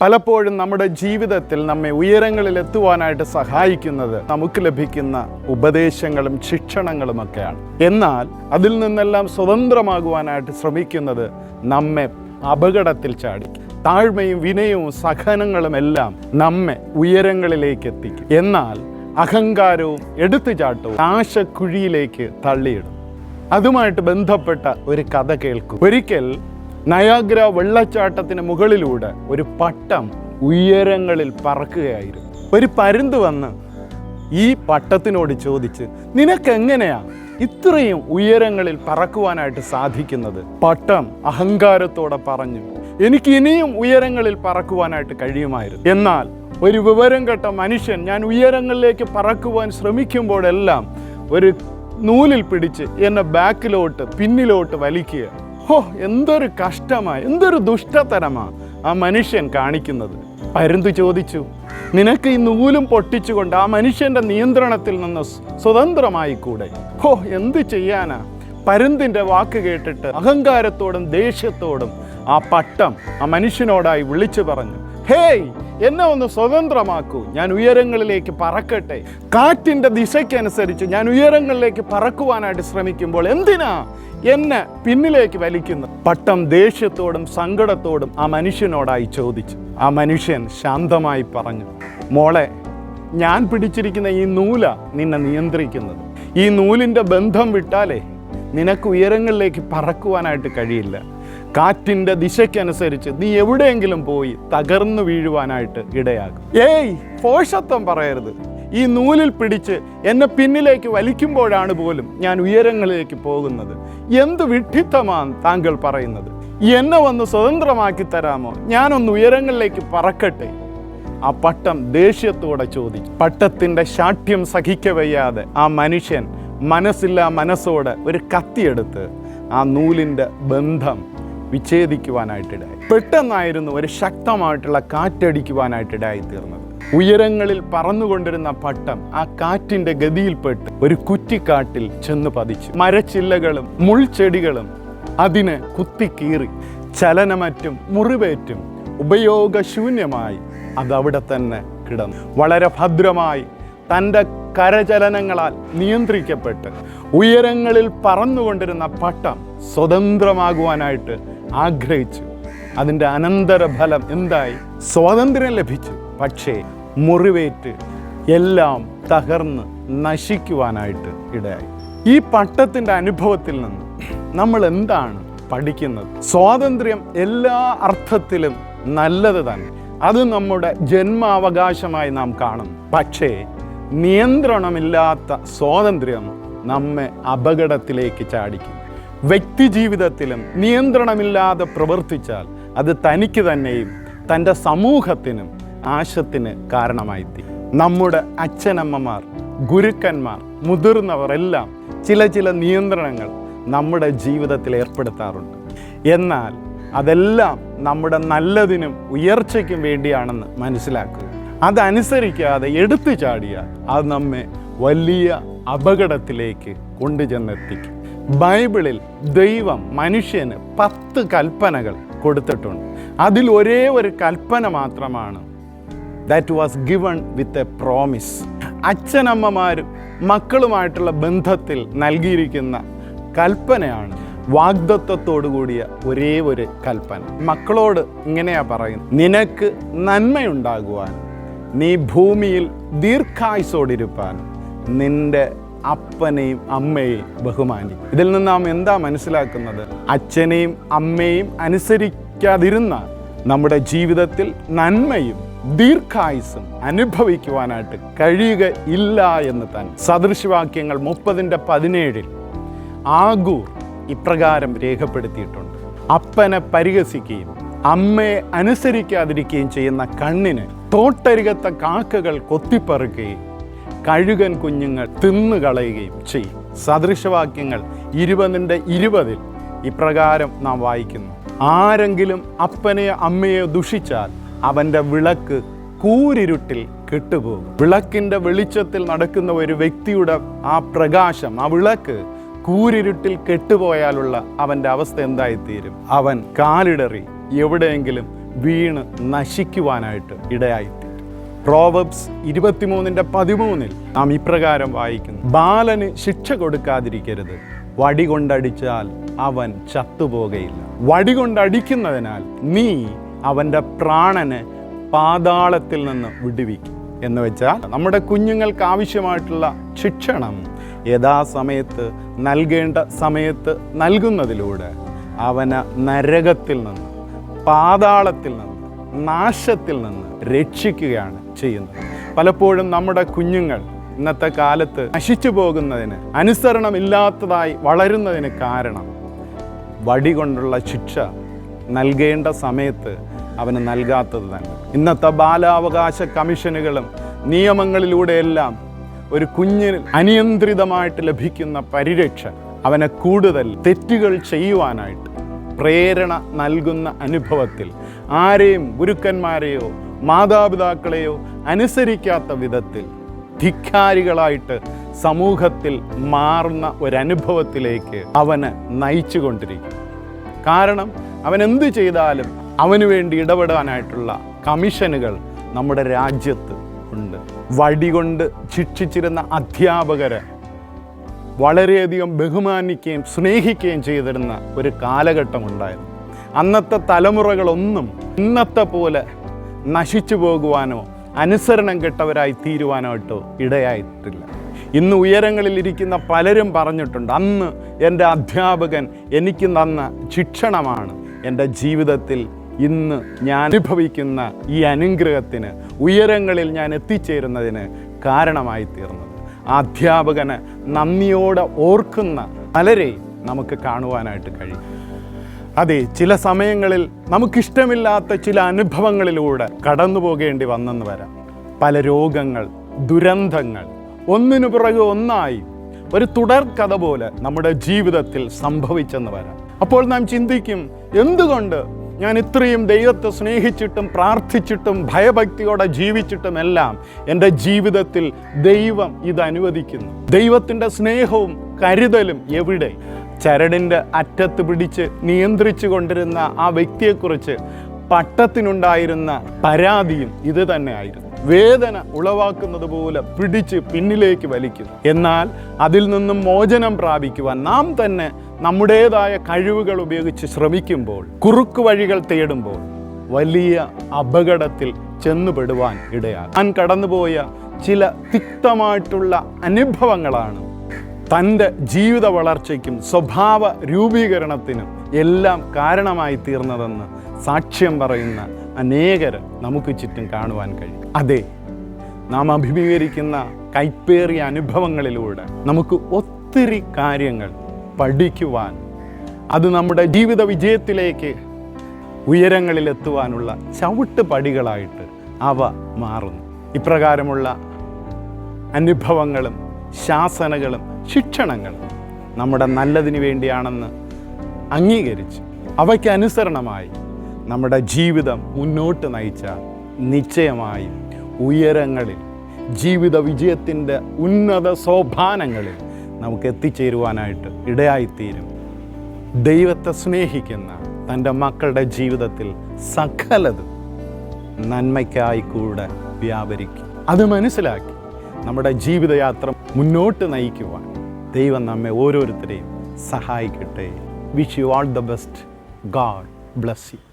പലപ്പോഴും നമ്മുടെ ജീവിതത്തിൽ നമ്മെ ഉയരങ്ങളിൽ എത്തുവാനായിട്ട് സഹായിക്കുന്നത് നമുക്ക് ലഭിക്കുന്ന ഉപദേശങ്ങളും ശിക്ഷണങ്ങളുമൊക്കെയാണ്. എന്നാൽ അതിൽ നിന്നെല്ലാം സ്വതന്ത്രമാകുവാനായിട്ട് ശ്രമിക്കുന്നത് നമ്മെ അപകടത്തിൽ ചാടി താഴ്മയും വിനയവും സഹനങ്ങളും എല്ലാം നമ്മെ ഉയരങ്ങളിലേക്ക് എത്തിക്കും എന്നാൽ അഹങ്കാരവും എടുത്തുചാട്ടവും നാശക്കുഴിയിലേക്ക് തള്ളിയിടും. അതുമായിട്ട് ബന്ധപ്പെട്ട ഒരു കഥ കേൾക്കും. ഒരിക്കൽ നയാഗ്ര വെള്ളച്ചാട്ടത്തിന് മുകളിലൂടെ ഒരു പട്ടം ഉയരങ്ങളിൽ പറക്കുകയായിരുന്നു. ഒരു പരുന്ത് വന്ന് ഈ പട്ടത്തിനോട് ചോദിച്ച് നിനക്ക് എങ്ങനെയാ ഇത്രയും ഉയരങ്ങളിൽ പറക്കുവാനായിട്ട് സാധിക്കുന്നത്? പട്ടം അഹങ്കാരത്തോടെ പറഞ്ഞു എനിക്ക് ഇനിയും ഉയരങ്ങളിൽ പറക്കുവാനായിട്ട് കഴിയുമായിരുന്നു. എന്നാൽ ഒരു വിവരം കെട്ട മനുഷ്യൻ ഞാൻ ഉയരങ്ങളിലേക്ക് പറക്കുവാൻ ശ്രമിക്കുമ്പോഴെല്ലാം ഒരു നൂലിൽ പിടിച്ച് എന്നെ ബാക്കിലോട്ട് പിന്നിലോട്ട് വലിക്കുക ഹോ എന്തൊരു കഷ്ടമാ എന്തൊരു ദുഷ്ടതരമാ ആ മനുഷ്യൻ കാണിക്കുന്നത്. പരുന്ത് ചോദിച്ചു നിനക്ക് ഈ നൂലും പൊട്ടിച്ചുകൊണ്ട് ആ മനുഷ്യന്റെ നിയന്ത്രണത്തിൽ നിന്ന് സ്വതന്ത്രമായി കൂടെ ഹോ എന്ത് ചെയ്യാനാ? പരുന്തിന്റെ വാക്ക് കേട്ടിട്ട് അഹങ്കാരത്തോടും ദേഷ്യത്തോടും ആ പട്ടം ആ മനുഷ്യനോടായി വിളിച്ചു പറഞ്ഞു ഹേയ് എന്നെ ഒന്ന് സ്വതന്ത്രമാക്കൂ. ഞാൻ ഉയരങ്ങളിലേക്ക് പറക്കട്ടെ. കാറ്റിന്റെ ദിശയ്ക്കനുസരിച്ച് ഞാൻ ഉയരങ്ങളിലേക്ക് പറക്കുവാനായിട്ട് ശ്രമിക്കുമ്പോൾ എന്തിനാ എന്നെ പിന്നിലേക്ക് വലിക്കുന്നു പട്ടം ദേഷ്യത്തോടും സങ്കടത്തോടും ആ മനുഷ്യനോടായി ചോദിച്ചു. ആ മനുഷ്യൻ ശാന്തമായി പറഞ്ഞു മോളെ ഞാൻ പിടിച്ചിരിക്കുന്ന ഈ നൂല നിന്നെ നിയന്ത്രിക്കുന്നത്. ഈ നൂലിന്റെ ബന്ധം വിട്ടാലേ നിനക്ക് ഉയരങ്ങളിലേക്ക് പറക്കുവാനായിട്ട് കഴിയില്ല. കാറ്റിന്റെ ദിശയ്ക്കനുസരിച്ച് നീ എവിടെയെങ്കിലും പോയി തകർന്നു വീഴുവാനായിട്ട് ഇടയാകും. ഏയ് പോഷത്വം പറയരുത്. ഈ നൂലിൽ പിടിച്ച് എന്നെ പിന്നിലേക്ക് വലിക്കുമ്പോഴാണ് പോലും ഞാൻ ഉയരങ്ങളിലേക്ക് പോകുന്നത്. എന്ത് വിഡ്ഢിത്തമാണ് താങ്കൾ പറയുന്നത്? എന്നെ ഒന്ന് സ്വതന്ത്രമാക്കി തരാമോ? ഞാനൊന്ന് ഉയരങ്ങളിലേക്ക് പറക്കട്ടെ? ആ പട്ടം ദേഷ്യത്തോടെ ചോദിച്ചു. പട്ടത്തിന്റെ ശാഠ്യം സഹിക്കവയ്യാതെ ആ മനുഷ്യൻ മനസ്സില്ലാ മനസ്സോടെ ഒരു കത്തിയെടുത്ത് ആ നൂലിന്റെ ബന്ധം വിച്ഛേദിക്കുവാനായിട്ടിടയായി. പെട്ടെന്നായിരുന്നു ഒരു ശക്തമായിട്ടുള്ള കാറ്റടിക്കുവാനായിട്ടിടയായി തീർന്നത്. ഉയരങ്ങളിൽ പറന്നുകൊണ്ടിരുന്ന പട്ടം ആ കാറ്റിന്റെ ഗതിയിൽപ്പെട്ട് ഒരു കുറ്റിക്കാട്ടിൽ ചെന്ന് പതിച്ചു. മരച്ചില്ലകളും മുൾച്ചെടികളും അതിന് കുത്തിക്കീറി ചലനമറ്റും മുറിവേറ്റും ഉപയോഗശൂന്യമായി അതവിടെ തന്നെ കിടന്നു. വളരെ ഭദ്രമായി തന്റെ കരചലനങ്ങളാൽ നിയന്ത്രിക്കപ്പെട്ട് ഉയരങ്ങളിൽ പറന്നുകൊണ്ടിരുന്ന പട്ടം സ്വതന്ത്രമാകുവാനായിട്ട് ആഗ്രഹിച്ചു. അതിന്റെ അനന്തരഫലം എന്തായി? സ്വാതന്ത്ര്യം ലഭിച്ചു. പക്ഷേ മുറിവേറ്റ് എല്ലാം തകർന്ന് നശിക്കുവാനായിട്ട് ഇടയായി. ഈ പട്ടത്തിന്റെ അനുഭവത്തിൽ നിന്ന് നമ്മൾ എന്താണ് പഠിക്കുന്നത്? സ്വാതന്ത്ര്യം എല്ലാ അർത്ഥത്തിലും നല്ലത് തന്നെ. അത് നമ്മുടെ ജന്മാവകാശമായി നാം കാണുന്നു. പക്ഷേ നിയന്ത്രണമില്ലാത്ത സ്വാതന്ത്ര്യം നമ്മെ അപകടത്തിലേക്ക് ചാടിക്കും. വ്യക്തി ജീവിതത്തിലും നിയന്ത്രണമില്ലാതെ പ്രവർത്തിച്ചാൽ അത് തനിക്ക് തന്നെയും തന്റെ സമൂഹത്തിനും ആശത്തിന് കാരണമായിത്തി. നമ്മുടെ അച്ഛനമ്മമാർ ഗുരുക്കന്മാർ മുതിർന്നവർ എല്ലാം ചില ചില നിയന്ത്രണങ്ങൾ നമ്മുടെ ജീവിതത്തിൽ ഏർപ്പെടുത്താറുണ്ട്. എന്നാൽ അതെല്ലാം നമ്മുടെ നല്ലതിനും ഉയർച്ചയ്ക്കും വേണ്ടിയാണെന്ന് മനസ്സിലാക്കുക. അതനുസരിക്കാതെ എടുത്തു ചാടിയാൽ അത് നമ്മെ വലിയ അപകടത്തിലേക്ക് കൊണ്ടുചെന്നെത്തിക്കും. ബൈബിളിൽ ദൈവം മനുഷ്യന് പത്ത് കൽപ്പനകൾ കൊടുത്തിട്ടുണ്ട്. അതിൽ ഒരേ ഒരു കൽപ്പന മാത്രമാണ്. That was given with a promise അച്ഛനമ്മമാരും മക്കളുമായിട്ടുള്ള ബന്ധത്തിൽ നൽകിയിരിക്കുന്ന കൽപ്പനയാണ് വാഗ്ദത്വത്തോടു കൂടിയ ഒരേ ഒരു കൽപ്പന. മക്കളോട് ഇങ്ങനെയാ പറയുന്നത്. നിനക്ക് നന്മയുണ്ടാകുവാൻ നീ ഭൂമിയിൽ ദീർഘായുസോടിരുപ്പാൻ നിന്റെ അപ്പനെയും അമ്മയെയും ബഹുമാനിക്കും. ഇതിൽ നിന്ന് നാം എന്താ മനസ്സിലാക്കുന്നത്? അച്ഛനെയും അമ്മയെയും അനുസരിക്കാതിരുന്ന നമ്മുടെ ജീവിതത്തിൽ നന്മയും ദീർഘായുസും അനുഭവിക്കുവാനായിട്ട് കഴിയുക ഇല്ല എന്ന് തന്നെ. സദൃശവാക്യങ്ങൾ മുപ്പതിന്റെ പതിനേഴിൽ ആഗൂർ ഇപ്രകാരം രേഖപ്പെടുത്തിയിട്ടുണ്ട്. അപ്പനെ പരിഹസിക്കുകയും അമ്മയെ അനുസരിക്കാതിരിക്കുകയും ചെയ്യുന്ന കണ്ണിന് തോട്ടരികത്ത കാക്കകൾ കൊത്തിപ്പറുക്കുകയും കഴുകൻ കുഞ്ഞുങ്ങൾ തിന്നുകളയുകയും ചെയ്യും. സദൃശവാക്യങ്ങൾ ഇരുപതിന്റെ ഇരുപതിൽ ഇപ്രകാരം നാം വായിക്കുന്നു. ആരെങ്കിലും അപ്പനെയോ അമ്മയോ ദുഷിച്ചാൽ അവന്റെ വിളക്ക് കൂരിരുട്ടിൽ കെട്ടുപോകും. വിളക്കിന്റെ വെളിച്ചത്തിൽ നടക്കുന്ന ഒരു വ്യക്തിയുടെ ആ പ്രകാശം ആ വിളക്ക് കൂരിരുട്ടിൽ കെട്ടുപോയാലുള്ള അവന്റെ അവസ്ഥ എന്തായിത്തീരും? അവൻ കാലിടറി എവിടെയെങ്കിലും വീണ് നശിക്കുവാനായിട്ട് ഇടയായി പ്രോവബ്സ് ഇരുപത്തിമൂന്നിന്റെ പതിമൂന്നിൽ നാം ഇപ്രകാരം വായിക്കുന്നു. ബാലന് ശിക്ഷ കൊടുക്കാതിരിക്കരുത്. വടി കൊണ്ടടിച്ചാൽ അവൻ ചത്തുപോകയില്ല. വടി കൊണ്ടടിക്കുന്നതിനാൽ നീ അവന്റെ പ്രാണന് പാതാളത്തിൽ നിന്ന് വിടുവിക്കും. എന്ന് വെച്ചാൽ നമ്മുടെ കുഞ്ഞുങ്ങൾക്ക് ആവശ്യമായിട്ടുള്ള ശിക്ഷണം യഥാസമയത്ത് നൽകേണ്ട സമയത്ത് നൽകുന്നതിലൂടെ അവന് നരകത്തിൽ നിന്ന് പാതാളത്തിൽ നിന്ന് നാശത്തിൽ നിന്ന് രക്ഷിക്കുകയാണ് ചെയ്യുന്നത്. പലപ്പോഴും നമ്മുടെ കുഞ്ഞുങ്ങൾ ഇന്നത്തെ കാലത്ത് നശിച്ചു പോകുന്നതിന് അനുസരണമില്ലാത്തതായി വളരുന്നതിന് കാരണം വടി കൊണ്ടുള്ള ശിക്ഷ നൽകേണ്ട സമയത്ത് അവന് നൽകാത്തത് തന്നെ. ഇന്നത്തെ ബാലാവകാശ കമ്മീഷനുകളും നിയമങ്ങളിലൂടെയെല്ലാം ഒരു കുഞ്ഞിന് അനിയന്ത്രിതമായിട്ട് ലഭിക്കുന്ന പരിരക്ഷ അവനെ കൂടുതൽ തെറ്റുകൾ ചെയ്യുവാനായിട്ട് പ്രേരണ നൽകുന്ന അനുഭവത്തിൽ ആരെയും ഗുരുക്കന്മാരെയോ മാതാപിതാക്കളെയോ അനുസരിക്കാത്ത വിധത്തിൽ ധിക്കാരികളായിട്ട് സമൂഹത്തിൽ മാറുന്ന ഒരനുഭവത്തിലേക്ക് അവന് നയിച്ചുകൊണ്ടിരിക്കും കാരണം അവൻ എന്ത് ചെയ്താലും അവന് വേണ്ടി ഇടപെടാനായിട്ടുള്ള കമ്മീഷനുകൾ നമ്മുടെ രാജ്യത്ത് ഉണ്ട്. വടികൊണ്ട് ശിക്ഷിച്ചിരുന്ന അധ്യാപകരെ വളരെയധികം ബഹുമാനിക്കുകയും സ്നേഹിക്കുകയും ചെയ്തിരുന്ന ഒരു കാലഘട്ടം ഉണ്ടായിരുന്നു. അന്നത്തെ തലമുറകളൊന്നും ഇന്നത്തെ പോലെ നശിച്ചു പോകുവാനോ അനുസരണം കെട്ടവരായി തീരുവാനായിട്ടോ ഇടയായിട്ടില്ല. ഇന്ന് ഉയരങ്ങളിൽ ഇരിക്കുന്ന പലരും പറഞ്ഞിട്ടുണ്ട് അന്ന് എന്റെ അധ്യാപകൻ എനിക്ക് തന്ന ശിക്ഷണമാണ് എന്റെ ജീവിതത്തിൽ ഇന്ന് ഞാൻ അനുഭവിക്കുന്ന ഈ അനുഗ്രഹത്തിന് ഉയരങ്ങളിൽ ഞാൻ എത്തിച്ചേരുന്നതിന് കാരണമായി തീർന്നത് അധ്യാപകന് നന്ദിയോടെ ഓർക്കുന്ന പലരെയും നമുക്ക് കാണുവാനായിട്ട് കഴിയും. അതെ ചില സമയങ്ങളിൽ നമുക്കിഷ്ടമില്ലാത്ത ചില അനുഭവങ്ങളിലൂടെ കടന്നു പോകേണ്ടി വന്നെന്ന് വരാം. പല രോഗങ്ങൾ ദുരന്തങ്ങൾ ഒന്നിനു പുറകെ ഒന്നായി ഒരു തുടർക്കഥ പോലെ നമ്മുടെ ജീവിതത്തിൽ സംഭവിച്ചെന്ന് വരാം. അപ്പോൾ നാം ചിന്തിക്കും എന്തുകൊണ്ട് ഞാൻ ഇത്രയും ദൈവത്തെ സ്നേഹിച്ചിട്ടും പ്രാർത്ഥിച്ചിട്ടും ഭയഭക്തിയോടെ ജീവിച്ചിട്ടും എല്ലാം എന്റെ ജീവിതത്തിൽ ദൈവം ഇത് അനുവദിക്കുന്നു. ദൈവത്തിന്റെ സ്നേഹവും കരുതലും എവിടെ? ചരടിന്റെ അറ്റത്ത് പിടിച്ച് നിയന്ത്രിച്ചു കൊണ്ടിരുന്ന ആ വ്യക്തിയെക്കുറിച്ച് പട്ടത്തിനുണ്ടായിരുന്ന പരാതിയും ഇത് തന്നെയായിരുന്നു വേദന ഉളവാക്കുന്നത് പോലെ പിടിച്ച് പിന്നിലേക്ക് വലിക്കുന്നു. എന്നാൽ അതിൽ നിന്നും മോചനം പ്രാപിക്കുവാൻ നാം തന്നെ നമ്മുടേതായ കഴിവുകൾ ഉപയോഗിച്ച് ശ്രമിക്കുമ്പോൾ കുറുക്കു വഴികൾ തേടുമ്പോൾ വലിയ അപകടത്തിൽ ചെന്നുപെടുവാൻ ഇടയാകും. താൻ കടന്നുപോയ ചില തിക്തമായിട്ടുള്ള അനുഭവങ്ങളാണ് തന്റെ ജീവിത വളർച്ചയ്ക്കും സ്വഭാവ രൂപീകരണത്തിനും എല്ലാം കാരണമായി തീർന്നതെന്ന് സാക്ഷ്യം പറയുന്ന അനേകർ നമുക്ക് ചുറ്റും കാണുവാൻ കഴിയും. അതെ നാം അഭിമുഖീകരിക്കുന്ന കൈപ്പേറിയ അനുഭവങ്ങളിലൂടെ നമുക്ക് ഒത്തിരി കാര്യങ്ങൾ പഠിക്കുവാൻ അത് നമ്മുടെ ജീവിത വിജയത്തിലേക്ക് ഉയരങ്ങളിലെത്തുവാനുള്ള ചവിട്ട് പടികളായിട്ട് അവ മാറുന്നു. ഇപ്രകാരമുള്ള അനുഭവങ്ങളും ശാസനകളും ശിക്ഷണങ്ങളും നമ്മുടെ നല്ലതിനു വേണ്ടിയാണെന്ന് അംഗീകരിച്ച് അവയ്ക്ക് അനുസരണമായി നമ്മുടെ ജീവിതം മുന്നോട്ട് നയിച്ച നിശ്ചയമായും ഉയരങ്ങളിൽ ജീവിത വിജയത്തിന്റെ ഉന്നത സോപാനങ്ങളിൽ നമുക്ക് എത്തിച്ചേരുവാനായിട്ട് ഇടയായിത്തീരും. ദൈവത്തെ സ്നേഹിക്കുന്ന തന്റെ മക്കളുടെ ജീവിതത്തിൽ സകലതും നന്മയ്ക്കായി കൂടെ വ്യാപരിക്കും. അത് മനസ്സിലാക്കി നമ്മുടെ ജീവിതയാത്ര മുന്നോട്ട് നയിക്കുവാൻ ദൈവം നമ്മെ ഓരോരുത്തരെയും സഹായിക്കട്ടെ. Wish you all the best God bless you